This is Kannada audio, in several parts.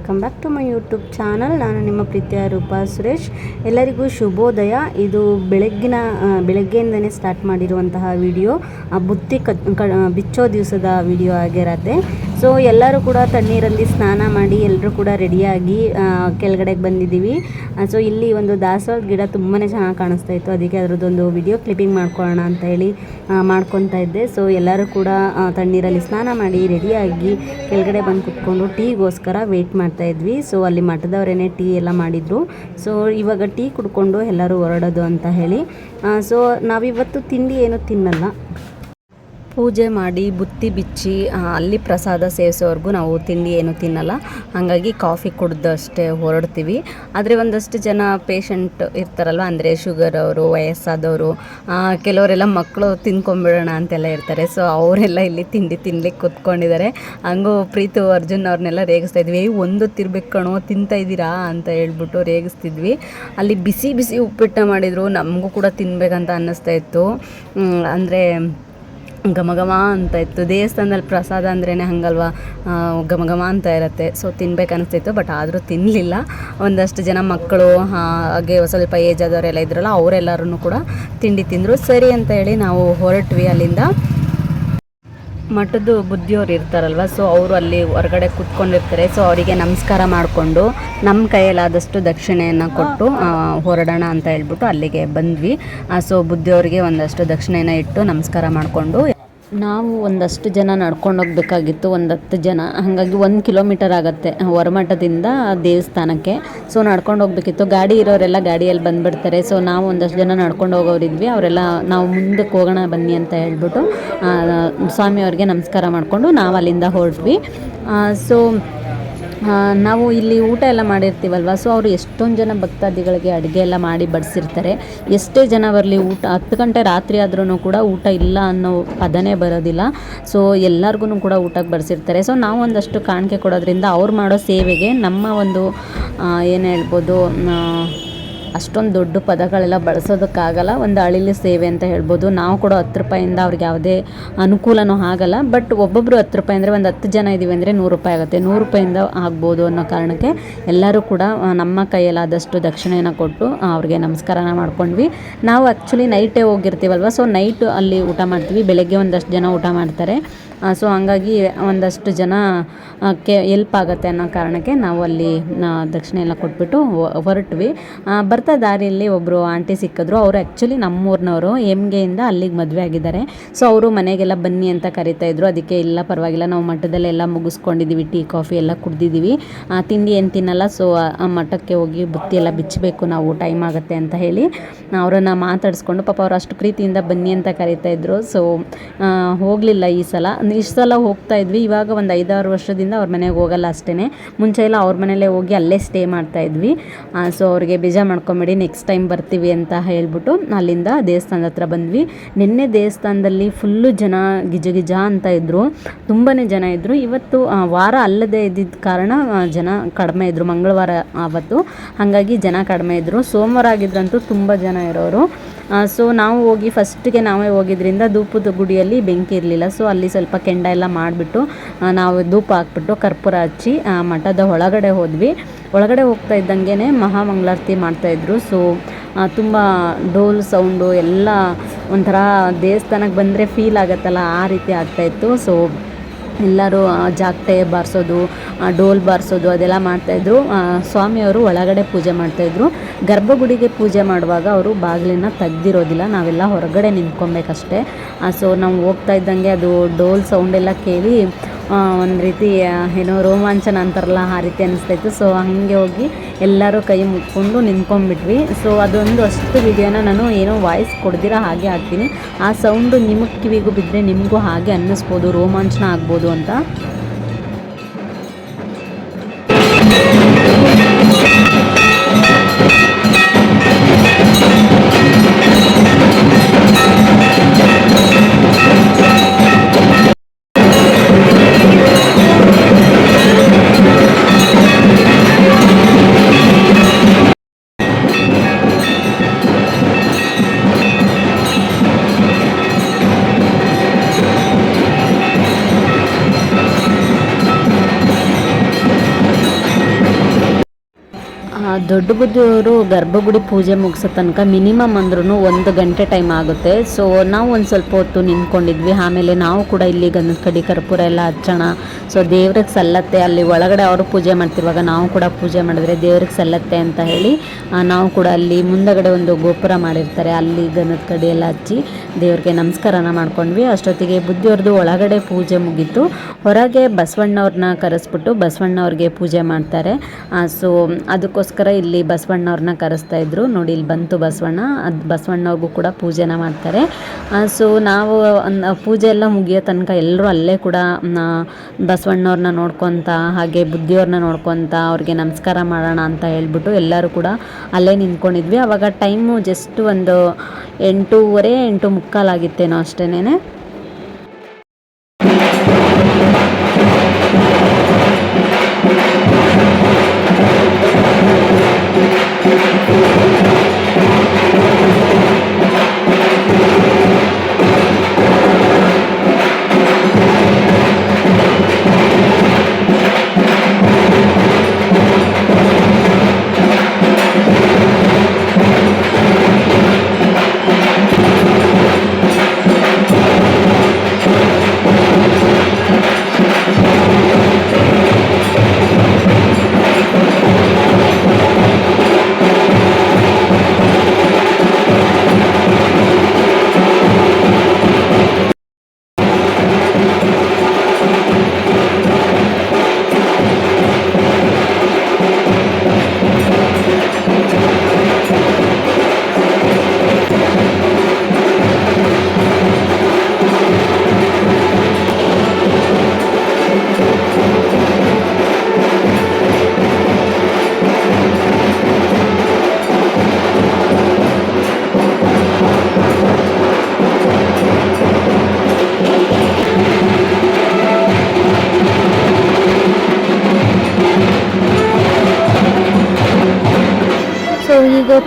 Welcome back to my YouTube channel ನಾನು ನಿಮ್ಮ ಪ್ರೀತಿಯ ರೂಪಾ ಸುರೇಶ್. ಎಲ್ಲರಿಗೂ ಶುಭೋದಯ. ಇದು ಬೆಳಗ್ಗಿನ ಬೆಳಗ್ಗೆಯಿಂದನೇ ಸ್ಟಾರ್ಟ್ ಮಾಡಿರುವಂತಹ ವಿಡಿಯೋ ಬುತ್ತಿ ಕ ಬಿಚ್ಚೋ ದಿವಸದ ವಿಡಿಯೋ ಆಗಿರತ್ತೆ. ಸೊ ಎಲ್ಲರೂ ಕೂಡ ತಣ್ಣೀರಲ್ಲಿ ಸ್ನಾನ ಮಾಡಿ ಎಲ್ಲರೂ ಕೂಡ ರೆಡಿಯಾಗಿ ಕೆಳಗಡೆಗೆ ಬಂದಿದ್ದೀವಿ. ಸೊ ಇಲ್ಲಿ ಒಂದು ದಾಸವಾಳ ಗಿಡ ತುಂಬಾ ಚೆನ್ನಾಗಿ ಕಾಣಿಸ್ತಾ ಇತ್ತು. ಅದಕ್ಕೆ ಅದರದ್ದೊಂದು ವಿಡಿಯೋ ಕ್ಲಿಪ್ಪಿಂಗ್ ಮಾಡ್ಕೊಳ್ಳೋಣ ಅಂತ ಹೇಳಿ ಮಾಡ್ಕೊತಾ ಇದ್ದೆ. ಸೊ ಎಲ್ಲರೂ ಕೂಡ ತಣ್ಣೀರಲ್ಲಿ ಸ್ನಾನ ಮಾಡಿ ರೆಡಿಯಾಗಿ ಕೆಳಗಡೆ ಬಂದು ಕುತ್ಕೊಂಡು ಟೀಗೋಸ್ಕರ ವೆಯ್ಟ್ ಮಾಡ್ತಾ ಇದ್ವಿ. ಸೊ ಅಲ್ಲಿ ಮಠದವರೇನೆ ಟೀ ಎಲ್ಲ ಮಾಡಿದ್ರು. ಸೊ ಇವಾಗ ಟೀ ಕುಡ್ಕೊಂಡು ಎಲ್ಲರೂ ಹೊರಡೋದು ಅಂತ ಹೇಳಿ. ಸೊ ನಾವಿವತ್ತು ತಿಂಡಿ ಏನು ತಿನ್ನಲ್ಲ. ಪೂಜೆ ಮಾಡಿ ಬುತ್ತಿ ಬಿಚ್ಚಿ ಅಲ್ಲಿ ಪ್ರಸಾದ ಸೇವಿಸೋವರೆಗೂ ನಾವು ತಿಂಡಿ ಏನು ತಿನ್ನಲ್ಲ. ಹಾಗಾಗಿ ಕಾಫಿ ಕುಡ್ದಷ್ಟೇ ಹೊರಡ್ತೀವಿ. ಆದರೆ ಒಂದಷ್ಟು ಜನ ಪೇಷಂಟ್ ಇರ್ತಾರಲ್ವ ಅಂದರೆ ಶುಗರ್ ಅವರು ವಯಸ್ಸಾದವರು ಕೆಲವರೆಲ್ಲ ಮಕ್ಕಳು ತಿನ್ಕೊಂಬಿಡೋಣ ಅಂತೆಲ್ಲ ಇರ್ತಾರೆ. ಸೊ ಅವರೆಲ್ಲ ಇಲ್ಲಿ ತಿಂಡಿ ತಿನ್ಲಿಕ್ಕೆ ಕುತ್ಕೊಂಡಿದ್ದಾರೆ. ಹಂಗೂ ಪ್ರೀತು ಅರ್ಜುನ್ ಅವ್ರನ್ನೆಲ್ಲ ರೇಗಿಸ್ತಾ ಇದ್ವಿ. "ಏಯ್, ಒಂದು ತಿರ್ಬೇಕು ಕಣೋ ತಿಂತಾ ಇದ್ದೀರಾ? ಅಂತ ಹೇಳ್ಬಿಟ್ಟು ರೇಗಿಸ್ತಿದ್ವಿ. ಅಲ್ಲಿ ಬಿಸಿ ಬಿಸಿ ಉಪ್ಪಿಟ್ಟು ಮಾಡಿದರು. ನಮಗೂ ಕೂಡ ತಿನ್ಬೇಕಂತ ಅನ್ನಿಸ್ತಾ ಇತ್ತು. ಅಂದರೆ ಘಮ ಘಮ ಅಂತ ಇತ್ತು. ದೇವಸ್ಥಾನದಲ್ಲಿ ಪ್ರಸಾದ ಅಂದ್ರೇ ಹಾಗಲ್ವಾ? ಘಮ ಘಮ ಅಂತ ಇರುತ್ತೆ. ಸೊ ತಿನ್ಬೇಕು ಅನಿಸ್ತಿತ್ತು ಬಟ್ ಆದರೂ ತಿನ್ನಲಿಲ್ಲ ಒಂದಷ್ಟು ಜನ ಮಕ್ಕಳು ಹಾಗೆ ಸ್ವಲ್ಪ ಏಜ್ ಆದವರೆಲ್ಲ ಇದ್ರಲ್ಲ ಅವರೆಲ್ಲರೂ ಕೂಡ ತಿಂಡಿ ತಿಂದರು. ಸರಿ ಅಂತ ಹೇಳಿ ನಾವು ಹೊರಟ್ವಿ ಅಲ್ಲಿಂದ. ಮಠದ್ದು ಬುದ್ಧಿಯವ್ರು ಇರ್ತಾರಲ್ವ ಸೊ ಅವರು ಅಲ್ಲಿ ಹೊರಗಡೆ ಕೂತ್ಕೊಂಡಿರ್ತಾರೆ. ಸೊ ಅವರಿಗೆ ನಮಸ್ಕಾರ ಮಾಡಿಕೊಂಡು ನಮ್ಮ ಕೈಯಲ್ಲಾದಷ್ಟು ದಕ್ಷಿಣೆಯನ್ನು ಕೊಟ್ಟು ಹೊರಡೋಣ ಅಂತ ಹೇಳ್ಬಿಟ್ಟು ಅಲ್ಲಿಗೆ ಬಂದ್ವಿ. ಸೊ ಬುದ್ಧಿಯವರಿಗೆ ಒಂದಷ್ಟು ದಕ್ಷಿಣೆನ ಇಟ್ಟು ನಮಸ್ಕಾರ ಮಾಡಿಕೊಂಡು ನಾವು ಒಂದಷ್ಟು ಜನ ನಡ್ಕೊಂಡು ಹೋಗ್ಬೇಕಾಗಿತ್ತು ಒಂದು ಹತ್ತು ಜನ. ಹಾಗಾಗಿ ಒಂದು ಕಿಲೋಮೀಟರ್ ಆಗುತ್ತೆ ಹೊರಮಠದಿಂದ ದೇವಸ್ಥಾನಕ್ಕೆ. ಸೊ ನಡ್ಕೊಂಡು ಹೋಗ್ಬೇಕಿತ್ತು. ಗಾಡಿ ಇರೋರೆಲ್ಲ ಗಾಡಿಯಲ್ಲಿ ಬಂದುಬಿಡ್ತಾರೆ. ಸೊ ನಾವು ಒಂದಷ್ಟು ಜನ ನಡ್ಕೊಂಡು ಹೋಗೋರಿದ್ವಿ. ಅವರೆಲ್ಲ, ನಾವು ಮುಂದಕ್ಕೆ ಹೋಗೋಣ ಬನ್ನಿ ಅಂತ ಹೇಳ್ಬಿಟ್ಟು ಸ್ವಾಮಿಯವ್ರಿಗೆ ನಮಸ್ಕಾರ ಮಾಡಿಕೊಂಡು ನಾವು ಅಲ್ಲಿಂದ ಹೊರಟ್ವಿ. ಸೊ ನಾವು ಇಲ್ಲಿ ಊಟ ಎಲ್ಲ ಮಾಡಿರ್ತೀವಲ್ವ? ಸೊ ಅವರು ಎಷ್ಟೊಂದು ಜನ ಭಕ್ತಾದಿಗಳಿಗೆ ಅಡುಗೆ ಎಲ್ಲ ಮಾಡಿ ಬಡಿಸಿರ್ತಾರೆ. ಎಷ್ಟೇ ಜನ ಬರಲಿ ಊಟ, ಹತ್ತು ಗಂಟೆ ರಾತ್ರಿ ಆದ್ರೂ ಕೂಡ ಊಟ ಇಲ್ಲ ಅನ್ನೋ ಪದನೇ ಬರೋದಿಲ್ಲ. ಸೊ ಎಲ್ಲರಿಗೂ ಕೂಡ ಊಟಕ್ಕೆ ಬಡಿಸಿರ್ತಾರೆ. ಸೊ ನಾವು ಒಂದಷ್ಟು ಕಾಣಿಕೆ ಕೊಡೋದ್ರಿಂದ ಅವ್ರು ಮಾಡೋ ಸೇವೆಗೆ ನಮ್ಮ ಒಂದು ಏನು ಹೇಳ್ಬೋದು ಅಷ್ಟೊಂದು ದೊಡ್ಡ ಪದಗಳೆಲ್ಲ ಬಳಸೋದಕ್ಕಾಗಲ್ಲ, ಒಂದು ಅಳಿಲು ಸೇವೆ ಅಂತ ಹೇಳ್ಬೋದು. ನಾವು ಕೂಡ ಹತ್ತು ರೂಪಾಯಿಂದ ಅವ್ರಿಗೆ ಯಾವುದೇ ಅನುಕೂಲನೂ ಆಗಲ್ಲ. ಬಟ್ ಒಬ್ಬೊಬ್ಬರು ಹತ್ತು ರೂಪಾಯಿ ಅಂದರೆ ಒಂದು ಹತ್ತು ಜನ ಇದ್ದೀವಿ ಅಂದರೆ ನೂರು ರೂಪಾಯಿ ಆಗುತ್ತೆ. ನೂರು ರೂಪಾಯಿಂದ ಆಗ್ಬೋದು ಅನ್ನೋ ಕಾರಣಕ್ಕೆ ಎಲ್ಲರೂ ಕೂಡ ನಮ್ಮ ಕೈಯಲ್ಲಾದಷ್ಟು ದಕ್ಷಿಣೆಯನ್ನು ಕೊಟ್ಟು ಅವ್ರಿಗೆ ನಮಸ್ಕಾರನ ಮಾಡ್ಕೊಂಡ್ವಿ. ನಾವು ಆ್ಯಕ್ಚುಲಿ ನೈಟೇ ಹೋಗಿರ್ತೀವಲ್ವ? ಸೊ ನೈಟ್ ಅಲ್ಲಿ ಊಟ ಮಾಡ್ತೀವಿ. ಬೆಳಗ್ಗೆ ಒಂದಷ್ಟು ಜನ ಊಟ ಮಾಡ್ತಾರೆ. ಸೊ ಹಂಗಾಗಿ ಒಂದಷ್ಟು ಜನ ಕೆ ಎಲ್ಪ್ ಆಗುತ್ತೆ ಅನ್ನೋ ಕಾರಣಕ್ಕೆ ನಾವು ಅಲ್ಲಿ ದಕ್ಷಿಣ ಎಲ್ಲ ಕೊಟ್ಬಿಟ್ಟು ಹೊರಟ್ವಿ. ಬರ್ತಾ ದಾರಿಯಲ್ಲಿ ಒಬ್ಬರು ಆಂಟಿ ಸಿಕ್ಕಿದ್ರು. ಅವರು ಆ್ಯಕ್ಚುಲಿ ನಮ್ಮೂರಿನವರು ಎಮ್ಗೆಯಿಂದ ಅಲ್ಲಿಗೆ ಮದುವೆ ಆಗಿದ್ದಾರೆ. ಸೊ ಅವರು ಮನೆಗೆಲ್ಲ ಬನ್ನಿ ಅಂತ ಕರಿತಾ ಇದ್ರು. ಅದಕ್ಕೆ ಇಲ್ಲ, ಪರವಾಗಿಲ್ಲ, ನಾವು ಮಠದಲ್ಲೆಲ್ಲ ಮುಗಿಸ್ಕೊಂಡಿದ್ದೀವಿ ಟೀ, ಕಾಫಿ ಎಲ್ಲ ಕುಡ್ದಿದ್ದೀವಿ ತಿಂಡಿ ಏನು ತಿನ್ನಲ್ಲ ಸೊ ಆ ಮಠಕ್ಕೆ ಹೋಗಿ ಬುತ್ತಿ ಎಲ್ಲ ಬಿಚ್ಚಬೇಕು ನಾವು ಟೈಮ್ ಆಗುತ್ತೆ ಅಂತ ಹೇಳಿ ಅವರನ್ನು ಮಾತಾಡಿಸ್ಕೊಂಡು ಪಾಪ ಅವರು ಅಷ್ಟು ಪ್ರೀತಿಯಿಂದ ಬನ್ನಿ ಅಂತ ಕರಿತಾ ಇದ್ರು. ಸೊ ಹೋಗಲಿಲ್ಲ ಈ ಸಲ. ಇಷ್ಟು ಸಲ ಹೋಗ್ತಾ ಇದ್ವಿ. ಇವಾಗ ಒಂದು ಐದಾರು ವರ್ಷದಿಂದ ಅವ್ರ ಮನೆಗೆ ಹೋಗಲ್ಲ ಅಷ್ಟೇ ಮುಂಚೆ ಎಲ್ಲ ಅವ್ರ ಮನೇಲೇ ಹೋಗಿ ಅಲ್ಲೇ ಸ್ಟೇ ಮಾಡ್ತಾ ಇದ್ವಿ. ಸೊ ಅವ್ರಿಗೆ ಬೇಜಾರು ಮಾಡ್ಕೊಂಬಿಡಿ ನೆಕ್ಸ್ಟ್ ಟೈಮ್ ಬರ್ತೀವಿ ಅಂತ ಹೇಳ್ಬಿಟ್ಟು ಅಲ್ಲಿಂದ ದೇವಸ್ಥಾನದ ಹತ್ರ ಬಂದ್ವಿ. ನಿನ್ನೆ ದೇವಸ್ಥಾನದಲ್ಲಿ ಫುಲ್ಲು ಜನ ಗಿಜ ಗಿಜ ಅಂತ ಇದ್ದರು ತುಂಬಾ ಜನ ಇದ್ದರು ಇವತ್ತು ವಾರ ಅಲ್ಲದೆ ಇದ್ದಿದ್ದ ಕಾರಣ ಜನ ಕಡಿಮೆ ಇದ್ದರು ಮಂಗಳವಾರ ಆವತ್ತು. ಹಾಗಾಗಿ ಜನ ಕಡಿಮೆ ಇದ್ದರು ಸೋಮವಾರ ಆಗಿದ್ರಂತೂ ತುಂಬ ಜನ ಇರೋರು. ಸೊ ನಾವು ಹೋಗಿ ಫಸ್ಟಿಗೆ ನಾವೇ ಹೋಗಿದ್ರಿಂದ ಧೂಪದ ಗುಡಿಯಲ್ಲಿ ಬೆಂಕಿ ಇರಲಿಲ್ಲ. ಸೊ ಅಲ್ಲಿ ಸ್ವಲ್ಪ ಕೆಂಡ ಎಲ್ಲ ಮಾಡಿಬಿಟ್ಟು ನಾವು ಧೂಪ ಹಾಕ್ಬಿಟ್ಟು ಕರ್ಪೂರ ಹಚ್ಚಿ ಮಠದ ಒಳಗಡೆ ಹೋದ್ವಿ. ಒಳಗಡೆ ಹೋಗ್ತಾ ಇದ್ದಂಗೆ ಮಹಾಮಂಗಳಾರತಿ ಮಾಡ್ತಾಯಿದ್ರು ಸೊ ತುಂಬ ಡೋಲ್ ಸೌಂಡು ಎಲ್ಲ ಒಂಥರ ದೇವಸ್ಥಾನಕ್ಕೆ ಬಂದರೆ ಫೀಲ್ ಆಗುತ್ತಲ್ಲ, ಆ ರೀತಿ ಆಗ್ತಾಯಿತ್ತು ಸೊ ಎಲ್ಲರೂ ಜಾಗಟೆ ಬಾರಿಸೋದು ಡೋಲ್ ಬಾರಿಸೋದು, ಅದೆಲ್ಲ ಮಾಡ್ತಾಯಿದ್ರು. ಸ್ವಾಮಿಯವರು ಒಳಗಡೆ ಪೂಜೆ ಮಾಡ್ತಾಯಿದ್ರು. ಗರ್ಭಗುಡಿಗೆ ಪೂಜೆ ಮಾಡುವಾಗ ಅವರು ಬಾಗಿಲನ್ನ ತೆಗ್ದಿರೋದಿಲ್ಲ. ನಾವೆಲ್ಲ ಹೊರಗಡೆ ನಿಂತ್ಕೊಬೇಕಷ್ಟೇ. ಸೊ ನಾವು ಹೋಗ್ತಾ ಇದ್ದಂಗೆ ಅದು ಡೋಲ್ ಸೌಂಡೆಲ್ಲ ಕೇಳಿ ಒಂದು ರೀತಿ ಏನೋ ರೋಮಾಂಚನ ಅಂತಾರಲ್ಲ, ಆ ರೀತಿ ಅನಿಸ್ತಾಯಿತ್ತು ಸೊ ಹಾಗೆ ಹೋಗಿ ಎಲ್ಲರೂ ಕೈ ಮುಕ್ಕೊಂಡು ನಿಂತ್ಕೊಂಡ್ಬಿಟ್ವಿ. ಸೊ ಅದೊಂದು ಅಷ್ಟು ವಿಡಿಯೋನ ನಾನು ಏನೋ ವಾಯ್ಸ್ ಕೊಡ್ದಿರ ಹಾಗೆ ಹಾಕ್ತೀನಿ. ಆ ಸೌಂಡು ನಿಮಗೆ ಕಿವಿಗೂ ಬಿದ್ದರೆ ನಿಮಗೂ ಹಾಗೆ ಅನ್ನಿಸ್ಬೋದು, ರೋಮಾಂಚನ ಆಗ್ಬೋದು ಅಂತ. ದೊಡ್ಡ ಬುದ್ಧಿಯವರು ಗರ್ಭಗುಡಿ ಪೂಜೆ ಮುಗಿಸೋ ತನಕ ಮಿನಿಮಮ್ ಅಂದ್ರೂ ಒಂದು ಗಂಟೆ ಟೈಮ್ ಆಗುತ್ತೆ. ಸೊ ನಾವು ಒಂದು ಸ್ವಲ್ಪ ಹೊತ್ತು ನಿಂತ್ಕೊಂಡಿದ್ವಿ. ಆಮೇಲೆ ನಾವು ಕೂಡ ಇಲ್ಲಿ ಗಂಧದ ಕಡಿ, ಕರ್ಪೂರ ಎಲ್ಲ ಹಚ್ಚೋಣ. ಸೊ ದೇವ್ರಿಗೆ ಸಲ್ಲತ್ತೆ. ಅಲ್ಲಿ ಒಳಗಡೆ ಅವರು ಪೂಜೆ ಮಾಡ್ತಿರುವಾಗ ನಾವು ಕೂಡ ಪೂಜೆ ಮಾಡಿದ್ರೆ ದೇವ್ರಿಗೆ ಸಲ್ಲತ್ತೆ ಅಂತ ಹೇಳಿ ನಾವು ಕೂಡ ಅಲ್ಲಿ ಮುಂದಗಡೆ ಒಂದು ಗೋಪುರ ಮಾಡಿರ್ತಾರೆ. ಅಲ್ಲಿ ಗಂಧದ ಕಡಿ ಎಲ್ಲ ಹಚ್ಚಿ ದೇವ್ರಿಗೆ ನಮಸ್ಕಾರನ ಮಾಡ್ಕೊಂಡ್ವಿ. ಅಷ್ಟೊತ್ತಿಗೆ ಬುದ್ಧಿಯವ್ರದ್ದು ಒಳಗಡೆ ಪೂಜೆ ಮುಗೀತು. ಹೊರಗೆ ಬಸವಣ್ಣವ್ರನ್ನ ಕರೆಸ್ಬಿಟ್ಟು ಬಸವಣ್ಣವ್ರಿಗೆ ಪೂಜೆ ಮಾಡ್ತಾರೆ. ಸೊ ಅದಕ್ಕೋಸ್ಕರ ಇಲ್ಲಿ ಬಸವಣ್ಣವ್ರನ್ನ ಕರೆಸ್ತಾ ಇದ್ರು. ನೋಡಿ, ಇಲ್ಲಿ ಬಂತು ಬಸವಣ್ಣ. ಅದು ಬಸವಣ್ಣವ್ರಿಗೂ ಕೂಡ ಪೂಜೆನ ಮಾಡ್ತಾರೆ. ಸೊ ನಾವು ಪೂಜೆ ಎಲ್ಲ ಮುಗಿಯೋ ತನಕ ಎಲ್ಲರೂ ಅಲ್ಲೇ ಕೂಡ ಬಸವಣ್ಣವ್ರನ್ನ ನೋಡ್ಕೊತ, ಹಾಗೆ ಬುದ್ಧಿಯವ್ರನ್ನ ನೋಡ್ಕೊತ ಅವ್ರಿಗೆ ನಮಸ್ಕಾರ ಮಾಡೋಣ ಅಂತ ಹೇಳ್ಬಿಟ್ಟು ಎಲ್ಲರೂ ಕೂಡ ಅಲ್ಲೇ ನಿಂತ್ಕೊಂಡಿದ್ವಿ. ಅವಾಗ ಟೈಮು ಜಸ್ಟ್ ಒಂದು ಎಂಟೂವರೆ ಎಂಟು ಮುಕ್ಕಾಲಾಗಿತ್ತೇನೋ ಅಷ್ಟೇನೆ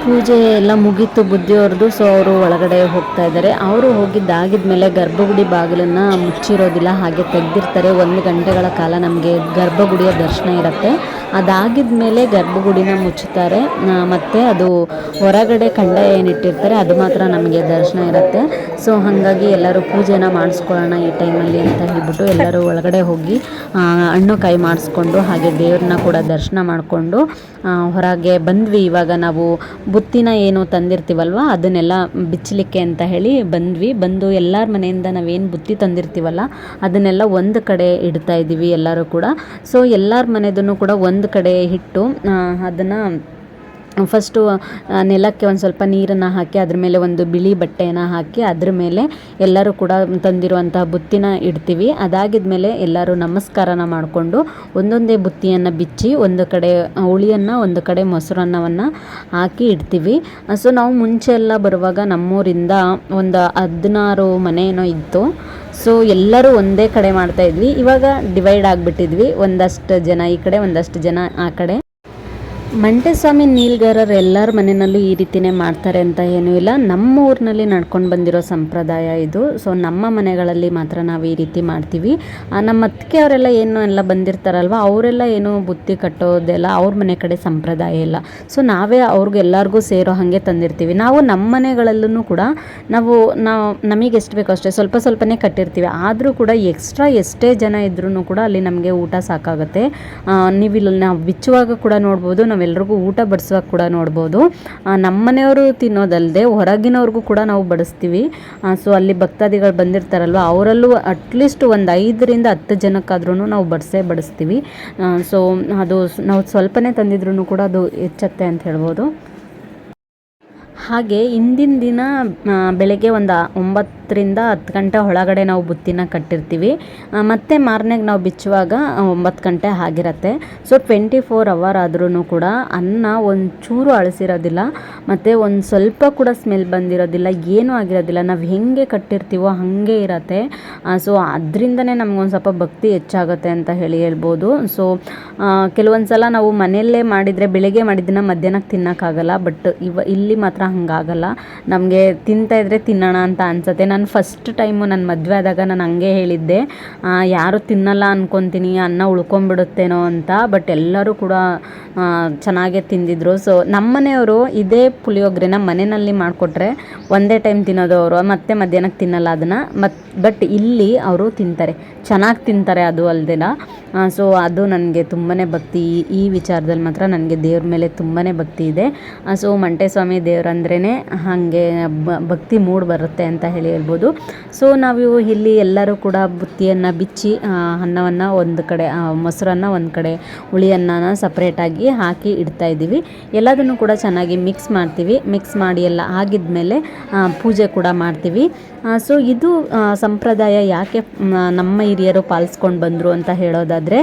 ಪೂಜೆ ಎಲ್ಲ ಮುಗೀತು ಬುದ್ಧಿಯವ್ರದ್ದು ಸೊ ಅವರು ಒಳಗಡೆ ಹೋಗ್ತಾ ಇದ್ದಾರೆ. ಅವರು ಹೋಗಿದ್ದಾಗಿದ್ಮೇಲೆ ಗರ್ಭಗುಡಿ ಬಾಗಿಲನ್ನ ಮುಚ್ಚಿರೋದಿಲ್ಲ, ಹಾಗೆ ತೆಗ್ದಿರ್ತಾರೆ. ಒಂದು ಗಂಟೆಗಳ ಕಾಲ ನಮಗೆ ಗರ್ಭಗುಡಿಯ ದರ್ಶನ ಇರುತ್ತೆ. ಅದಾಗಿದ್ಮೇಲೆ ಗರ್ಭಗುಡಿನ ಮುಚ್ಚುತ್ತಾರೆ. ಮತ್ತು ಅದು ಹೊರಗಡೆ ಕಂಡ ಏನಿಟ್ಟಿರ್ತಾರೆ, ಅದು ಮಾತ್ರ ನಮಗೆ ದರ್ಶನ ಇರುತ್ತೆ. ಸೊ, ಹಾಗಾಗಿ ಎಲ್ಲರೂ ಪೂಜೆನ ಮಾಡಿಸ್ಕೊಳ್ಳೋಣ ಈ ಟೈಮಲ್ಲಿ ಅಂತ ಹೇಳ್ಬಿಟ್ಟು ಎಲ್ಲರೂ ಒಳಗಡೆ ಹೋಗಿ ಹಣ್ಣು ಕಾಯಿ ಮಾಡಿಸ್ಕೊಂಡು ಹಾಗೆ ದೇವ್ರನ್ನ ಕೂಡ ದರ್ಶನ ಮಾಡಿಕೊಂಡು ಹೊರಗೆ ಬಂದ್ವಿ. ಇವಾಗ ನಾವು ಬುತ್ತಿನ ಏನು ತಂದಿರ್ತೀವಲ್ವ, ಅದನ್ನೆಲ್ಲ ಬಿಚ್ಚಲಿಕ್ಕೆ ಅಂತ ಹೇಳಿ ಬಂದ್ವಿ. ಬಂದು ಎಲ್ಲರ ಮನೆಯಿಂದ ನಾವೇನು ಬುತ್ತಿ ತಂದಿರ್ತೀವಲ್ಲ, ಅದನ್ನೆಲ್ಲ ಒಂದು ಕಡೆ ಇಡ್ತಾ ಇದ್ದೀವಿ ಎಲ್ಲರೂ ಕೂಡ. ಸೊ, ಎಲ್ಲರ ಮನೆದನ್ನು ಕೂಡ ಒಂದು ಕಡೆ ಹಿಟ್ಟು ಅದನ್ನು ಫಸ್ಟು ನೆಲಕ್ಕೆ ಒಂದು ಸ್ವಲ್ಪ ನೀರನ್ನು ಹಾಕಿ, ಅದ್ರ ಮೇಲೆ ಒಂದು ಬಿಳಿ ಬಟ್ಟೆಯನ್ನು ಹಾಕಿ, ಅದ್ರ ಮೇಲೆ ಎಲ್ಲರೂ ಕೂಡ ತಂದಿರುವಂತಹ ಬುತ್ತಿನ ಇಡ್ತೀವಿ. ಅದಾಗಿದ ಮೇಲೆ ಎಲ್ಲರೂ ನಮಸ್ಕಾರನ ಮಾಡಿಕೊಂಡು ಒಂದೊಂದೇ ಬುತ್ತಿಯನ್ನು ಬಿಚ್ಚಿ, ಒಂದು ಕಡೆ ಹುಳಿಯನ್ನು, ಒಂದು ಕಡೆ ಮೊಸರನ್ನವನ್ನು ಹಾಕಿ ಇಡ್ತೀವಿ. ಸೊ ನಾವು ಮುಂಚೆ ಎಲ್ಲ ಬರುವಾಗ ನಮ್ಮೂರಿಂದ ಒಂದು ಹದಿನಾರು ಮನೆ ಇತ್ತು. ಸೊ ಎಲ್ಲರೂ ಒಂದೇ ಕಡೆ ಮಾಡ್ತಾ ಇದ್ವಿ. ಇವಾಗ ಡಿವೈಡ್ ಆಗಿಬಿಟ್ಟಿದ್ವಿ. ಒಂದಷ್ಟು ಜನ ಈ ಕಡೆ, ಒಂದಷ್ಟು ಜನ ಆ ಕಡೆ. ಮಂಟೆಸ್ವಾಮಿ ನೀಲ್ಗಾರರು ಎಲ್ಲರ ಮನೆಯಲ್ಲೂ ಈ ರೀತಿನೇ ಮಾಡ್ತಾರೆ ಅಂತ ಏನೂ ಇಲ್ಲ. ನಮ್ಮ ಊರಿನಲ್ಲಿ ನಡ್ಕೊಂಡು ಬಂದಿರೋ ಸಂಪ್ರದಾಯ ಇದು. ಸೊ ನಮ್ಮ ಮನೆಗಳಲ್ಲಿ ಮಾತ್ರ ನಾವು ಈ ರೀತಿ ಮಾಡ್ತೀವಿ. ನಮ್ಮ ಅತ್ತಿಗೆ ಅವರೆಲ್ಲ ಏನು ಎಲ್ಲ ಬಂದಿರ್ತಾರಲ್ವ, ಅವರೆಲ್ಲ ಏನು ಬುತ್ತಿ ಕಟ್ಟೋದೆಲ್ಲ ಅವ್ರ ಮನೆ ಕಡೆ ಸಂಪ್ರದಾಯ ಇಲ್ಲ. ಸೊ ನಾವೇ ಅವ್ರಿಗೆಲ್ಲರಿಗೂ ಸೇರೋ ಹಾಗೆ ತಂದಿರ್ತೀವಿ. ನಾವು ನಮ್ಮ ಮನೆಗಳಲ್ಲೂ ಕೂಡ ನಾವು ನಾವು ನಮಗೆ ಎಷ್ಟು ಬೇಕೋ ಅಷ್ಟೇ ಸ್ವಲ್ಪ ಸ್ವಲ್ಪನೇ ಕಟ್ಟಿರ್ತೀವಿ. ಆದರೂ ಕೂಡ ಎಕ್ಸ್ಟ್ರಾ ಎಷ್ಟೇ ಜನ ಇದ್ರೂ ಕೂಡ ಅಲ್ಲಿ ನಮಗೆ ಊಟ ಸಾಕಾಗುತ್ತೆ. ನೀವು ಇಲ್ಲಿ ನಾವು ಬಿಚ್ಚುವಾಗ ಕೂಡ ನೋಡ್ಬೋದು ನಾವೆಲ್ರಿಗೂ ಊಟ ಬಡಿಸುವಾಗ ಕೂಡ ನೋಡ್ಬೋದು. ನಮ್ಮ ಮನೆಯವರು ತಿನ್ನೋದಲ್ಲದೆ ಹೊರಗಿನವ್ರಿಗೂ ಕೂಡ ನಾವು ಬಡಿಸ್ತೀವಿ. ಸೊ ಅಲ್ಲಿ ಭಕ್ತಾದಿಗಳು ಬಂದಿರ್ತಾರಲ್ವ, ಅವರಲ್ಲೂ ಅಟ್ಲೀಸ್ಟ್ ಒಂದು ಐದರಿಂದ ಹತ್ತು ಜನಕ್ಕಾದ್ರೂ ನಾವು ಬಡಿಸೇ ಬಡಿಸ್ತೀವಿ. ಸೊ ಅದು ನಾವು ಸ್ವಲ್ಪನೇ ತಂದಿದ್ರೂ ಕೂಡ ಅದು ಹೆಚ್ಚತ್ತೆ ಅಂತ ಹೇಳ್ಬೋದು. ಹಾಗೆ ಹಿಂದಿನ ದಿನ ಬೆಳಗ್ಗೆ ಒಂದು ಒಂಬತ್ತರಿಂದ ಹತ್ತು ಗಂಟೆ ಒಳಗಡೆ ನಾವು ಬುತ್ತಿನ ಕಟ್ಟಿರ್ತೀವಿ. ಮತ್ತು ಮಾರನೆಗೆ ನಾವು ಬಿಚ್ಚುವಾಗ ಒಂಬತ್ತು ಗಂಟೆ ಆಗಿರತ್ತೆ. ಸೊ ಟ್ವೆಂಟಿ ಫೋರ್ ಅವರ್ ಆದ್ರೂ ಕೂಡ ಅನ್ನ ಒಂಚೂರು ಅಳಿಸಿರೋದಿಲ್ಲ. ಮತ್ತು ಒಂದು ಸ್ವಲ್ಪ ಕೂಡ ಸ್ಮೆಲ್ ಬಂದಿರೋದಿಲ್ಲ, ಏನೂ ಆಗಿರೋದಿಲ್ಲ. ನಾವು ಹೆಂಗೆ ಕಟ್ಟಿರ್ತೀವೋ ಹಾಗೆ ಇರತ್ತೆ. ಸೊ ಅದರಿಂದನೇ ನಮಗೊಂದು ಸ್ವಲ್ಪ ಭಕ್ತಿ ಹೆಚ್ಚಾಗುತ್ತೆ ಅಂತ ಹೇಳಿ ಹೇಳ್ಬೋದು. ಸೊ ಕೆಲವೊಂದು ಸಲ ನಾವು ಮನೆಯಲ್ಲೇ ಮಾಡಿದರೆ, ಬೆಳಗ್ಗೆ ಮಾಡಿದ್ದನ್ನ ಮಧ್ಯಾಹ್ನಕ್ಕೆ ತಿನ್ನೋಕ್ಕಾಗಲ್ಲ. ಬಟ್ ಇವ, ಇಲ್ಲಿ ಮಾತ್ರ ಹಂಗಾಗಲ್ಲ. ನಮಗೆ ತಿಂತಾ ಇದ್ದರೆ ತಿನ್ನೋಣ ಅಂತ ಅನ್ಸುತ್ತೆ. ನಾನು ಫಸ್ಟ್ ಟೈಮು ನನ್ನ ಮದುವೆ ಆದಾಗ ನಾನು ಹಂಗೆ ಹೇಳಿದ್ದೆ ಯಾರು ತಿನ್ನಲ್ಲ ಅನ್ಕೊತೀನಿ, ಅನ್ನ ಉಳ್ಕೊಂಬಿಡುತ್ತೇನೋ ಅಂತ. ಬಟ್ ಎಲ್ಲರೂ ಕೂಡ ಚೆನ್ನಾಗೇ ತಿಂದಿದ್ರು. ಸೊ ನಮ್ಮನೆಯವರು ಇದೇ ಪುಳಿಯೋಗ್ರೆನ ಮನೆಯಲ್ಲಿ ಮಾಡಿಕೊಟ್ರೆ ಒಂದೇ ಟೈಮ್ ತಿನ್ನೋದು ಅವರು. ಮತ್ತೆ ಮಧ್ಯಾಹ್ನಕ್ಕೆ ತಿನ್ನಲ್ಲ ಅದನ್ನು. ಮತ್ತು ಬಟ್ ಇಲ್ಲಿ ಅವರು ತಿಂತಾರೆ. ಚೆನ್ನಾಗಿ ತಿಂತಾರೆ ಅದು ಅಲ್ಲದೆಲ್ಲ ಸೊ ಅದು ನನಗೆ ತುಂಬಾ ಭಕ್ತಿ. ಈ- ವಿಚಾರದಲ್ಲಿ ಮಾತ್ರ ನನಗೆ ದೇವ್ರ ಮೇಲೆ ತುಂಬಾ ಭಕ್ತಿ ಇದೆ. ಸೊ ಮಂಟೇಸ್ವಾಮಿ ದೇವ್ರಂದ್ರೇ ಹಾಗೆ ಭಕ್ತಿ ಮೂಡ್ ಬರುತ್ತೆ ಅಂತ ಹೇಳಿ ಹೇಳ್ಬೋದು. ಸೊ ನಾವು ಇಲ್ಲಿ ಎಲ್ಲರೂ ಕೂಡ ಬುತ್ತಿಯನ್ನು ಬಿಚ್ಚಿ ಅನ್ನವನ್ನು ಒಂದು ಕಡೆ ಮೊಸರನ್ನು ಒಂದು ಕಡೆ ಹುಳಿ ಸಪ್ರೇಟಾಗಿ ಹಾಕಿ ಇಡ್ತಾ ಇದ್ದೀವಿ. ಎಲ್ಲದನ್ನು ಕೂಡ ಚೆನ್ನಾಗಿ ಮಿಕ್ಸ್ ಮಾಡ್ತೀವಿ. ಮಿಕ್ಸ್ ಮಾಡಿ ಎಲ್ಲ ಆಗಿದ್ಮೇಲೆ ಪೂಜೆ ಕೂಡ ಮಾಡ್ತೀವಿ. ಸೊ ಇದು ಸಂಪ್ರದಾಯ ಯಾಕೆ ನಮ್ಮ ಹಿರಿಯರು ಪಾಲಿಸ್ಕೊಂಡು ಬಂದರು ಅಂತ ಹೇಳೋದಾದರೆ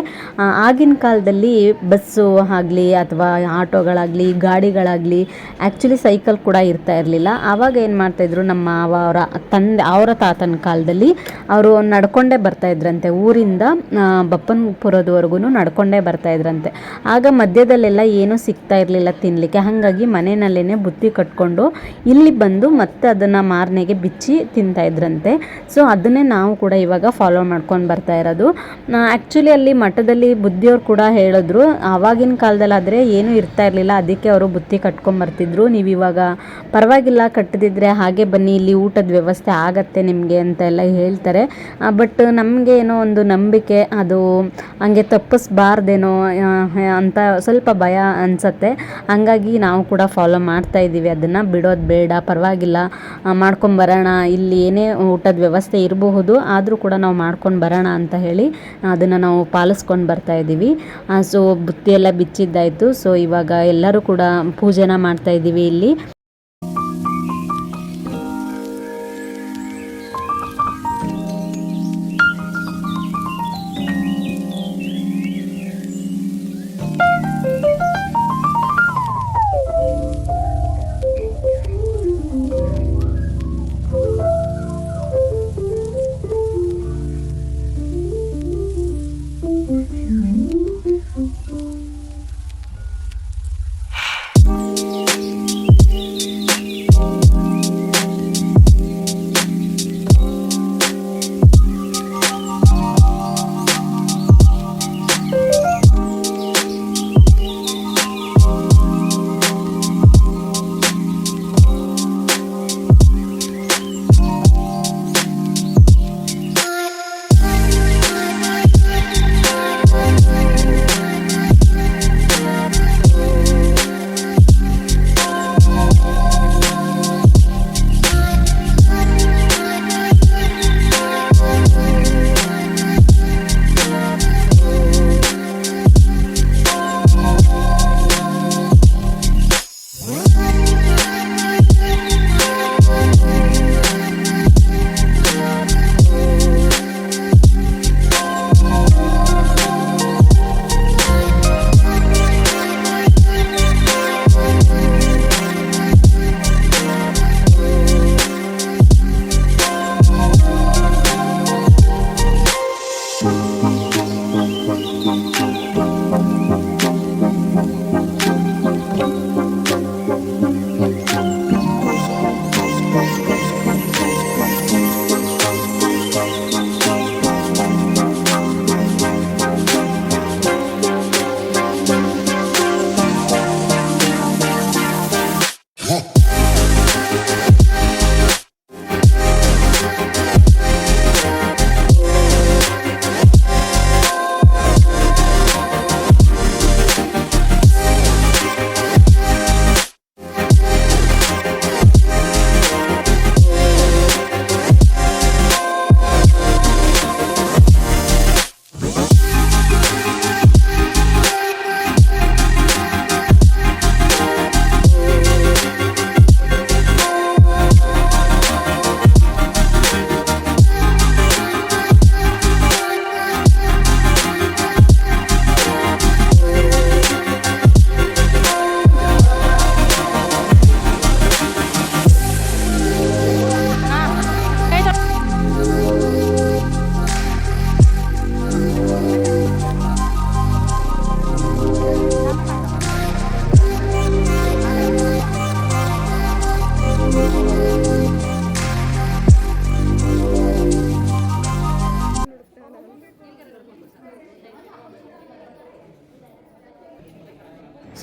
ಆಗಿನ ಕಾಲದಲ್ಲಿ ಬಸ್ಸು ಆಗಲಿ ಅಥವಾ ಆಟೋಗಳಾಗಲಿ, ಗಾಡಿಗಳಾಗಲಿ ಆ್ಯಕ್ಚುಲಿ ಸೈಕಲ್ ಕೂಡ ಇರ್ತಾ ಇರಲಿಲ್ಲ. ಆವಾಗ ಏನು ಮಾಡ್ತಾಯಿದ್ರು ನಮ್ಮ ಅವರ ತಂದೆ, ಅವರ ತಾತನ ಕಾಲದಲ್ಲಿ ಅವರು ನಡ್ಕೊಂಡೇ ಬರ್ತಾಯಿದ್ರಂತೆ ಊರಿಂದ ಬಪ್ಪನಪುರದವರೆಗೂ ನಡ್ಕೊಂಡೇ ಬರ್ತಾಯಿದ್ರಂತೆ ಆಗ ಮಧ್ಯದಲ್ಲೆಲ್ಲ ಏನೂ ಸಿಗ್ತಾ ಇರಲಿಲ್ಲ ತಿನ್ನಲಿಕ್ಕೆ ಹಾಗಾಗಿ ಮನೆಯಲ್ಲೇ ಬುತ್ತಿ ಕಟ್ಕೊಂಡು ಇಲ್ಲಿ ಬಂದು ಮತ್ತೆ ಅದನ್ನು ಮಾರನೆಗೆ ಬಿಚ್ಚಿ ತಿಂತಾ ಇದ್ರಂತೆ. ಸೊ ಅದನ್ನೇ ನಾವು ಕೂಡ ಇವಾಗ ಫಾಲೋ ಮಾಡ್ಕೊಂಡು ಬರ್ತಾ ಇರೋದು. ಆ್ಯಕ್ಚುಲಿ ಅಲ್ಲಿ ಮಠದಲ್ಲಿ ಬುದ್ಧಿಯವ್ರು ಕೂಡ ಹೇಳಿದ್ರು, ಆವಾಗಿನ ಕಾಲದಲ್ಲಾದರೆ ಏನೂ ಇರ್ತಾ ಇರಲಿಲ್ಲ, ಅದಕ್ಕೆ ಅವರು ಬುತ್ತಿ ಕಟ್ಕೊಂಬರ್ತಿದ್ರು ನೀವು ಇವಾಗ ಪರವಾಗಿಲ್ಲ ಕಟ್ಟದಿದ್ರೆ ಹಾಗೆ ಬನ್ನಿ, ಇಲ್ಲಿ ಊಟದ ವ್ಯವಸ್ಥೆ ಆಗತ್ತೆ ನಿಮಗೆ ಅಂತ ಎಲ್ಲ ಹೇಳ್ತಾರೆ. ಬಟ್ ನಮಗೆ ಏನೋ ಒಂದು ನಂಬಿಕೆ, ಅದು ಹಂಗೆ ತಪ್ಪಿಸ್ಬಾರ್ದೇನೋ ಅಂತ ಸ್ವಲ್ಪ ಭಯ ಅನಿಸತ್ತೆ. ಹಂಗಾಗಿ ನಾವು ಕೂಡ ಫಾಲೋ ಮಾಡ್ತಾ ಇದ್ದೀವಿ. ಅದನ್ನು ಬಿಡೋದು ಬೇಡ, ಪರವಾಗಿಲ್ಲ. ಮಾಡ್ಕೊಂಬರೋಣ ಇಲ್ಲಿ ಏನೇ ಊಟದ ವ್ಯವಸ್ಥೆ ಇರಬಹುದು, ಆದರೂ ಕೂಡ ನಾವು ಮಾಡ್ಕೊಂಡು ಬರೋಣ ಅಂತ ಹೇಳಿ ಅದನ್ನು ನಾವು ಪಾಲಿಸ್ಕೊಂಡು ಬರ್ತಾ ಇದ್ದೀವಿ. ಸೊ ಬುತ್ತಿ ಎಲ್ಲ ಬಿಚ್ಚಿದ್ದಾಯಿತು. ಸೊ ಇವಾಗ ಎಲ್ಲರೂ ಕೂಡ ಪೂಜೆನ ಮಾಡ್ತಾ ಇದ್ದೀವಿ ಇಲ್ಲಿ.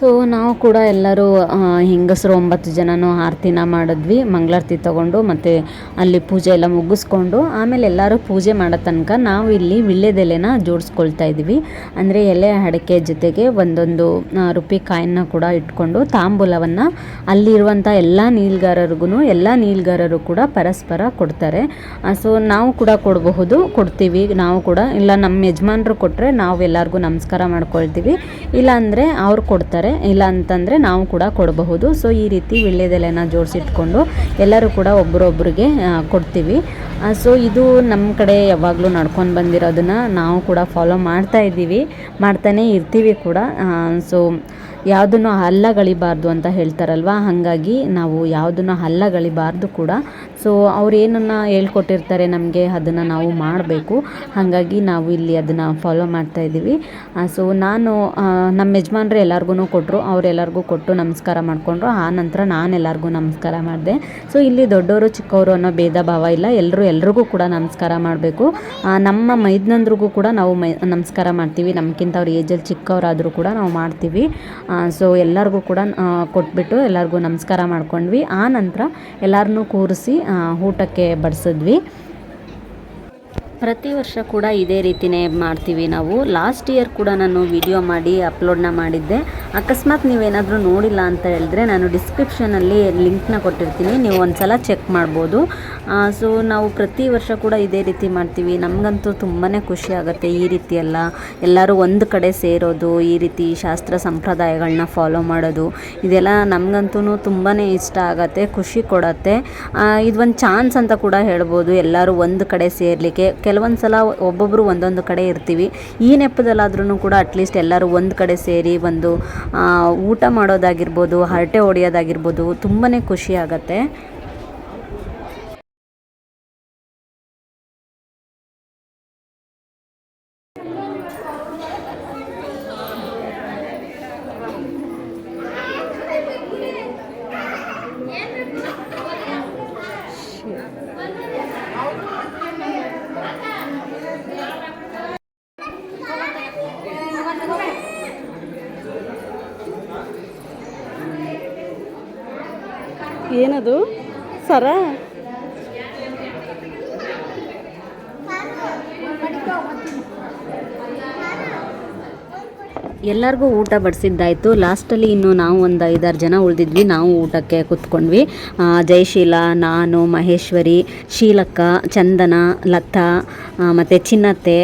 ಸೊ ನಾವು ಕೂಡ ಎಲ್ಲರೂ ಹೆಂಗಸರು ಒಂಬತ್ತು ಜನನೂ ಆರತಿನ ಮಾಡಿದ್ವಿ, ಮಂಗಳಾರತಿ ತಗೊಂಡು ಮತ್ತು ಅಲ್ಲಿ ಪೂಜೆ ಎಲ್ಲ ಮುಗಿಸ್ಕೊಂಡು ಆಮೇಲೆ ಎಲ್ಲರೂ ಪೂಜೆ ಮಾಡೋ ತನಕ ನಾವು ಇಲ್ಲಿ ವಿಳ್ಯದೆಲೆನ ಜೋಡಿಸ್ಕೊಳ್ತಾ ಇದ್ವಿ ಅಂದರೆ ಎಲೆ ಅಡಿಕೆ ಜೊತೆಗೆ ಒಂದೊಂದು ರುಪಿ ಕಾಯಿನ ಕೂಡ ಇಟ್ಕೊಂಡು ತಾಂಬೂಲವನ್ನು ಅಲ್ಲಿರುವಂಥ ಎಲ್ಲ ನೀಲ್ಗಾರರಿಗೂ ಎಲ್ಲ ನೀಲ್ಗಾರರು ಕೂಡ ಪರಸ್ಪರ ಕೊಡ್ತಾರೆ. ಸೊ ನಾವು ಕೂಡ ಕೊಡಬಹುದು, ಕೊಡ್ತೀವಿ. ನಾವು ಕೂಡ, ಇಲ್ಲ ನಮ್ಮ ಯಜಮಾನರು ಕೊಟ್ಟರೆ ನಾವು ಎಲ್ಲರಿಗೂ ನಮಸ್ಕಾರ ಮಾಡ್ಕೊಳ್ತೀವಿ. ಇಲ್ಲ ಅಂದರೆ ಅವ್ರು ಕೊಡ್ತಾರೆ ಇಲ್ಲ ಅಂತಂದರೆ ನಾವು ಕೂಡ ಕೊಡಬಹುದು. ಸೊ ಈ ರೀತಿ ವಿಳ್ಯದೆಲೆನ ಜೋಡಿಸಿಟ್ಕೊಂಡು ಎಲ್ಲರೂ ಕೂಡ ಒಬ್ಬರೊಬ್ಬರಿಗೆ ಕೊಡ್ತೀವಿ. ಸೊ ಇದು ನಮ್ಮ ಕಡೆ ಯಾವಾಗಲೂ ನಡ್ಕೊಂಡು ಬಂದಿರೋದನ್ನ ನಾವು ಕೂಡ ಫಾಲೋ ಮಾಡ್ತಾ ಇದ್ದೀವಿ. ಮಾಡ್ತಾನೇ ಇರ್ತೀವಿ ಕೂಡ. ಸೊ ಯಾವುದನ್ನು ಹಲ್ಲಗಳಿಬಾರ್ದು ಅಂತ ಹೇಳ್ತಾರಲ್ವ? ಹಾಗಾಗಿ ನಾವು ಯಾವುದನ್ನು ಹಲ್ಲಗಳಿಬಾರ್ದು ಕೂಡ ಸೊ ಅವ್ರು ಏನನ್ನು ಹೇಳ್ಕೊಟ್ಟಿರ್ತಾರೆ ನಮಗೆ, ಅದನ್ನು ನಾವು ಮಾಡಬೇಕು. ಹಾಗಾಗಿ ನಾವು ಇಲ್ಲಿ ಅದನ್ನು ಫಾಲೋ ಮಾಡ್ತಾ ಇದ್ದೀವಿ. ಸೊ ನಾನು ನಮ್ಮ ಯಜಮಾನ್ರು ಎಲ್ಲರಿಗೂ ಕೊಟ್ಟರು ಅವರೆಲ್ಲರಿಗೂ ಕೊಟ್ಟು ನಮಸ್ಕಾರ ಮಾಡಿಕೊಂಡ್ರು. ಆ ನಂತರ ನಾನು ಎಲ್ಲರಿಗೂ ನಮಸ್ಕಾರ ಮಾಡಿದೆ. ಸೊ ಇಲ್ಲಿ ದೊಡ್ಡವರು ಚಿಕ್ಕವರು ಅನ್ನೋ ಭೇದ ಭಾವ ಇಲ್ಲ. ಎಲ್ಲರೂ ಎಲ್ರಿಗೂ ಕೂಡ ನಮಸ್ಕಾರ ಮಾಡಬೇಕು. ನಮ್ಮ ಮೈದ್ನಂದ್ರಿಗೂ ಕೂಡ ನಾವು ಮೈ, ನಮಸ್ಕಾರ ಮಾಡ್ತೀವಿ. ನಮ್ಗಿಂತ ಅವ್ರ ಏಜಲ್ಲಿ ಚಿಕ್ಕವರಾದರೂ ಕೂಡ ನಾವು ಮಾಡ್ತೀವಿ. ಸೊ ಎಲ್ಲರಿಗೂ ಕೂಡ ಕೊಟ್ಬಿಟ್ಟು ಎಲ್ಲರಿಗೂ ನಮಸ್ಕಾರ ಮಾಡ್ಕೊಂಡ್ವಿ. ಆ ನಂತರ ಎಲ್ಲರನ್ನೂ ಕೂರಿಸಿ ಊಟಕ್ಕೆ ಬಡಿಸಿದ್ವಿ. ಪ್ರತಿ ವರ್ಷ ಕೂಡ ಇದೇ ರೀತಿನೇ ಮಾಡ್ತೀವಿ ನಾವು. ಲಾಸ್ಟ್ ಇಯರ್ ಕೂಡ ನಾನು ವಿಡಿಯೋ ಮಾಡಿ ಅಪ್ಲೋಡ್ನ ಮಾಡಿದ್ದೆ. ಅಕಸ್ಮಾತ್ ನೀವೇನಾದರೂ ನೋಡಿಲ್ಲ ಅಂತ ಹೇಳಿದ್ರೆ ನಾನು ಡಿಸ್ಕ್ರಿಪ್ಷನಲ್ಲಿ ಲಿಂಕ್ನ ಕೊಟ್ಟಿರ್ತೀನಿ. ನೀವು ಒಂದ್ಸಲ ಚೆಕ್ ಮಾಡ್ಬೋದು. ಸೊ ನಾವು ಪ್ರತಿ ವರ್ಷ ಕೂಡ ಇದೇ ರೀತಿ ಮಾಡ್ತೀವಿ. ನಮಗಂತೂ ತುಂಬಾ ಖುಷಿ ಆಗುತ್ತೆ ಈ ರೀತಿ ಎಲ್ಲ ಎಲ್ಲರೂ ಒಂದು ಕಡೆ ಸೇರೋದು, ಈ ರೀತಿ ಶಾಸ್ತ್ರ ಸಂಪ್ರದಾಯಗಳನ್ನ ಫಾಲೋ ಮಾಡೋದು. ಇದೆಲ್ಲ ನಮಗಂತೂ ತುಂಬಾ ಇಷ್ಟ ಆಗತ್ತೆ, ಖುಷಿ ಕೊಡತ್ತೆ. ಇದೊಂದು ಚಾನ್ಸ್ ಅಂತ ಕೂಡ ಹೇಳ್ಬೋದು. ಎಲ್ಲರೂ ಒಂದು ಕಡೆ ಸೇರಲಿಕ್ಕೆ ಕೆಲವೊಂದು ಸಲ ಒಬ್ಬೊಬ್ಬರು ಒಂದೊಂದು ಕಡೆ ಇರ್ತೀವಿ. ಈ ನೆಪದಲ್ಲಾದ್ರೂ ಕೂಡ ಅಟ್ಲೀಸ್ಟ್ ಎಲ್ಲರೂ ಒಂದು ಕಡೆ ಸೇರಿ ಒಂದು ಊಟ ಮಾಡೋದಾಗಿರ್ಬೋದು, ಹರಟೆ ಹೊಡೆಯೋದಾಗಿರ್ಬೋದು ತುಂಬಾ ಖುಷಿ ಏನದು? ಸರ? ಎಲ್ಲರಿಗೂ ಊಟ ಬಡಿಸಿದ್ದಾಯಿತು. ಲಾಸ್ಟಲ್ಲಿ ಇನ್ನು ನಾವು ಒಂದು ಐದಾರು ಜನ ಉಳಿದಿದ್ವಿ. ನಾವು ಊಟಕ್ಕೆ ಕೂತ್ಕೊಂಡ್ವಿ. ಜಯಶೀಲಾ, ನಾನು, ಮಹೇಶ್ವರಿ, ಶೀಲಕ್ಕ, ಚಂದನ, ಲತಾ ಮತ್ತು ಚಿನ್ನತೆ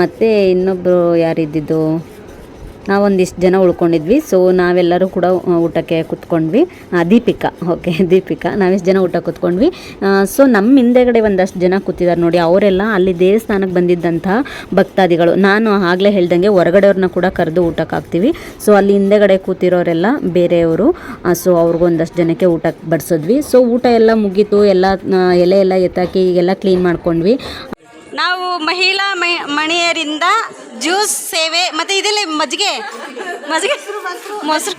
ಮತ್ತು ಇನ್ನೊಬ್ಬರು ಯಾರಿದ್ದಿದ್ದು? ನಾವೊಂದಿಷ್ಟು ಜನ ಉಳ್ಕೊಂಡಿದ್ವಿ ಸೊ ನಾವೆಲ್ಲರೂ ಕೂಡ ಊಟಕ್ಕೆ ಕೂತ್ಕೊಂಡ್ವಿ. ದೀಪಿಕಾ, ಓಕೆ, ದೀಪಿಕಾ, ನಾವಿಷ್ಟು ಜನ ಊಟ ಕೂತ್ಕೊಂಡ್ವಿ. ಸೊ ನಮ್ಮ ಹಿಂದೆಗಡೆ ಒಂದಷ್ಟು ಜನ ಕೂತಿದ್ದಾರೆ ನೋಡಿ, ಅವರೆಲ್ಲ ಅಲ್ಲಿ ದೇವಸ್ಥಾನಕ್ಕೆ ಬಂದಿದ್ದಂತಹ ಭಕ್ತಾದಿಗಳು. ನಾನು ಆಗಲೇ ಹೇಳ್ದಂಗೆ ಹೊರಗಡೆಯವ್ರನ್ನ ಕೂಡ ಕರೆದು ಊಟಕ್ಕೆ ಹಾಕ್ತೀವಿ. ಸೊ ಅಲ್ಲಿ ಹಿಂದೆಗಡೆ ಕೂತಿರೋರೆಲ್ಲ ಬೇರೆಯವರು ಸೊ ಅವ್ರಿಗೊಂದಷ್ಟು ಜನಕ್ಕೆ ಊಟಕ್ಕೆ ಬಡಿಸಿದ್ವಿ. ಸೊ ಊಟ ಎಲ್ಲ ಮುಗೀತು, ಎಲ್ಲ ಎಲೆ ಎಲ್ಲ ಎತ್ತಾಕಿ ಎಲ್ಲ ಕ್ಲೀನ್ ಮಾಡ್ಕೊಂಡ್ವಿ. ನಾವು ಮಹಿಳಾ ಮಣಿಯರಿಂದ ಜ್ಯೂಸ್ ಸೇವೆ, ಮತ್ತೆ ಇದೆಲ್ಲ ಮಜ್ಜಿಗೆ ಮಜ್ಜಿಗೆ, ಮೊಸರು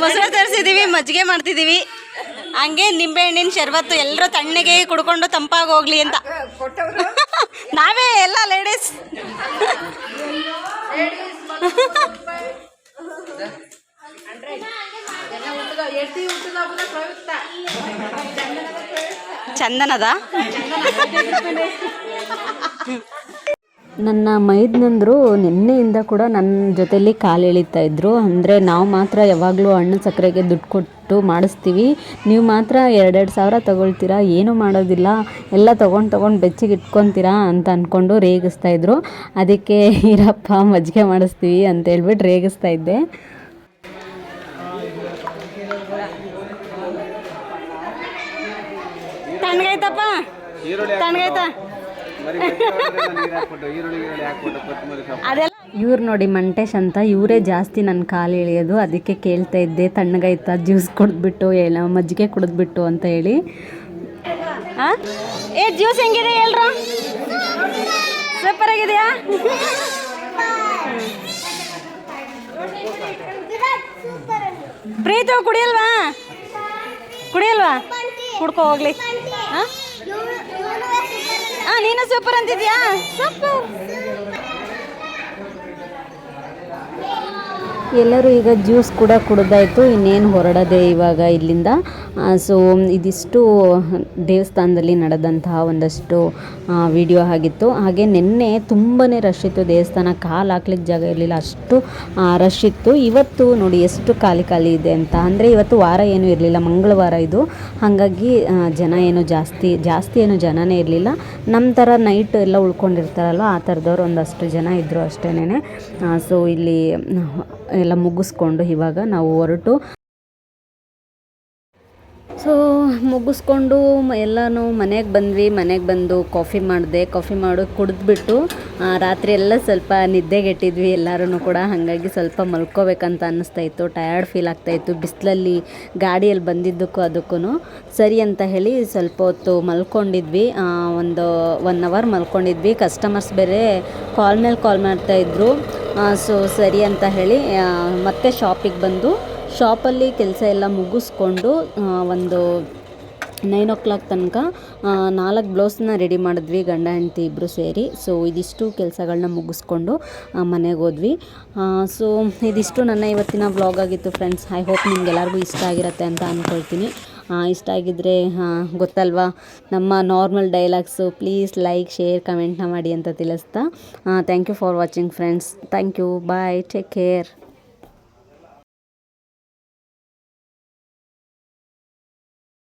ಮೊಸರು ತರಿಸಿದ್ದೀವಿ ಮಜ್ಜಿಗೆ ಮಾಡ್ತಿದ್ದೀವಿ ಹಂಗೆ ನಿಂಬೆಹಣ್ಣಿನ ಶರ್ಬತ್ತು ಎಲ್ಲರೂ ತಣ್ಣಗೆ ಕುಡ್ಕೊಂಡು ತಂಪಾಗಿ ಹೋಗ್ಲಿ ಅಂತ. ನಾವೇ ಎಲ್ಲ ಲೇಡೀಸ್ ಚಂದನದ? ನನ್ನ ಮೈದ್ನಂದ್ರು ನಿನ್ನೆಯಿಂದ ಕೂಡ ನನ್ನ ಜೊತೆಯಲ್ಲಿ ಕಾಲು ಎಳಿತಾ ಇದ್ದರು ಅಂದರೆ ನಾವು ಮಾತ್ರ ಯಾವಾಗಲೂ ಹಣ್ಣು ಸಕ್ಕರೆಗೆ ದುಡ್ಡು ಕೊಟ್ಟು ಮಾಡಿಸ್ತೀವಿ. ನೀವು ಮಾತ್ರ ಎರಡೆರಡು ಸಾವಿರ ತಗೊಳ್ತೀರಾ ಏನೂ ಮಾಡೋದಿಲ್ಲ. ಎಲ್ಲ ತೊಗೊಂಡು ತೊಗೊಂಡು ಬೆಚ್ಚಿಗೆ ಇಟ್ಕೊತೀರಾ ಅಂತ ಅಂದ್ಕೊಂಡು ರೇಗಿಸ್ತಾ ಇದ್ದರು ಅದಕ್ಕೆ ಇರಪ್ಪ ಮಜ್ಜಿಗೆ ಮಾಡಿಸ್ತೀವಿ ಅಂತ ಹೇಳ್ಬಿಟ್ಟು ರೇಗಿಸ್ತಾ ಇದ್ದೆ. ತಣ್ಣಗೈತಪ್ಪ ತಣ್ಣಗೈತ ಇವ್ರು ನೋಡಿ ಮಂಟೇಶ್ ಅಂತ, ಇವರೇ ಜಾಸ್ತಿ ನನ್ನ ಕಾಲು ಎಳೆಯೋದು. ಅದಕ್ಕೆ ಕೇಳ್ತಾ ಇದ್ದೆ ತಣ್ಣಗಾಯ್ತ ಜ್ಯೂಸ್ ಕುಡಿದ್ಬಿಟ್ಟು ಎಲ್ಲ ಮಜ್ಜಿಗೆ ಕುಡಿದ್ಬಿಟ್ಟು ಅಂತ ಹೇಳಿ? ಏ, ಜ್ಯೂಸ್ ಹೆಂಗಿದೆ ಸೂಪರ್ ಆಗಿದೆಯಾ? ಪ್ರೀತು, ಕುಡಿಯಲ್ವಾ? ಕುಡಿಯಲ್ವಾ? ಕುಡ್ಕೋ ಹೋಗ್ಲಿ. ಹಾಂ ನೀನು ಸೂಪರ್ ಅಂತಿದ್ಯಾ? ಸೂಪರ್. ಎಲ್ಲರೂ ಈಗ ಜ್ಯೂಸ್ ಕೂಡ ಕುಡ್ದಾಯ್ತು, ಇನ್ನೇನು ಹೊರಡದೆ ಇವಾಗ ಇಲ್ಲಿಂದ. ಸೊ ಇದಿಷ್ಟು ದೇವಸ್ಥಾನದಲ್ಲಿ ನಡೆದಂತಹ ಒಂದಷ್ಟು ವಿಡಿಯೋ ಆಗಿತ್ತು. ಹಾಗೆ ನಿನ್ನೆ ತುಂಬಾ ರಶ್ ಇತ್ತು, ದೇವಸ್ಥಾನ ಕಾಲು ಹಾಕ್ಲಿಕ್ಕೆ ಜಾಗ ಇರಲಿಲ್ಲ, ಅಷ್ಟು ರಶ್ ಇತ್ತು. ಇವತ್ತು ನೋಡಿ ಎಷ್ಟು ಖಾಲಿ ಖಾಲಿ ಇದೆ ಅಂತ. ಅಂದರೆ ಇವತ್ತು ವಾರ ಏನೂ ಇರಲಿಲ್ಲ, ಮಂಗಳವಾರ ಇದು. ಹಾಗಾಗಿ ಜನ ಏನು ಜಾಸ್ತಿ ಜಾಸ್ತಿ ಏನು ಜನನೇ ಇರಲಿಲ್ಲ. ನಮ್ಮ ಥರ ನೈಟ್ ಎಲ್ಲ ಉಳ್ಕೊಂಡಿರ್ತಾರಲ್ವ, ಆ ಥರದವ್ರು ಒಂದಷ್ಟು ಜನ ಇದ್ದರು ಅಷ್ಟೇನೆ ಸೊ ಇಲ್ಲಿ ಎಲ್ಲ ಮುಗಿಸ್ಕೊಂಡು ಇವಾಗ ನಾವು ಹೊರಟು ಸೊ ಮುಗಿಸ್ಕೊಂಡು ಎಲ್ಲನೂ ಮನೆಗೆ ಬಂದ್ವಿ. ಮನೆಗೆ ಬಂದು ಕಾಫಿ ಮಾಡಿದೆ. ಕಾಫಿ ಮಾಡಿ, ಕುಡಿದ್ಬಿಟ್ಟು ರಾತ್ರಿ ಎಲ್ಲ ಸ್ವಲ್ಪ ನಿದ್ದೆಗೆಟ್ಟಿದ್ವಿ ಎಲ್ಲರೂ ಕೂಡ ಹಾಗಾಗಿ ಸ್ವಲ್ಪ ಮಲ್ಕೋಬೇಕಂತ ಅನ್ನಿಸ್ತಾ ಇತ್ತು. ಟಯರ್ಡ್ ಫೀಲ್ ಆಗ್ತಾಯಿತ್ತು ಬಿಸಿಲಲ್ಲಿ ಗಾಡಿಯಲ್ಲಿ ಬಂದಿದ್ದಕ್ಕೂ ಅದಕ್ಕೂ ಸರಿ ಅಂತ ಹೇಳಿ ಸ್ವಲ್ಪ ಹೊತ್ತು ಮಲ್ಕೊಂಡಿದ್ವಿ. ಒಂದು ಒನ್ ಅವರ್ ಮಲ್ಕೊಂಡಿದ್ವಿ. ಕಸ್ಟಮರ್ಸ್ ಬೇರೆ ಕಾಲ್ ಮೇಲೆ ಕಾಲ್ ಮಾಡ್ತಾಯಿದ್ರು ಸೊ ಸರಿ ಅಂತ ಹೇಳಿ ಮತ್ತೆ ಶಾಪಿಗೆ ಬಂದು ಶಾಪಲ್ಲಿ ಕೆಲಸ ಎಲ್ಲ ಮುಗಿಸ್ಕೊಂಡು ಒಂದು ನೈನ್ ಓ ಕ್ಲಾಕ್ ತನಕ ನಾಲ್ಕು ಬ್ಲೌಸ್ನ ರೆಡಿ ಮಾಡಿದ್ವಿ, ಗಂಡ, ಹೆಂಡತಿ ಇಬ್ಬರು ಸೇರಿ. ಸೊ ಇದಿಷ್ಟು ಕೆಲಸಗಳನ್ನ ಮುಗಿಸ್ಕೊಂಡು ಮನೆಗೆ ಹೋದ್ವಿ. ಸೊ ಇದಿಷ್ಟು ನನ್ನ ಇವತ್ತಿನ ವ್ಲಾಗ್ ಆಗಿತ್ತು ಫ್ರೆಂಡ್ಸ್ ಐ ಹೋಪ್ ನಿಮ್ಗೆಲ್ಲರಿಗೂ ಇಷ್ಟ ಆಗಿರುತ್ತೆ ಅಂತ ಅಂದ್ಕೊಳ್ತೀನಿ ಇಷ್ಟ ಆಗಿದ್ದರೆ ಗೊತ್ತಲ್ವಾ? ನಮ್ಮ normal dialogues please like share ಕಮೆಂಟ್ನ ಮಾಡಿ ಅಂತ ತಿಳಿಸ್ತಾ. Thank you for watching friends thank you bye take care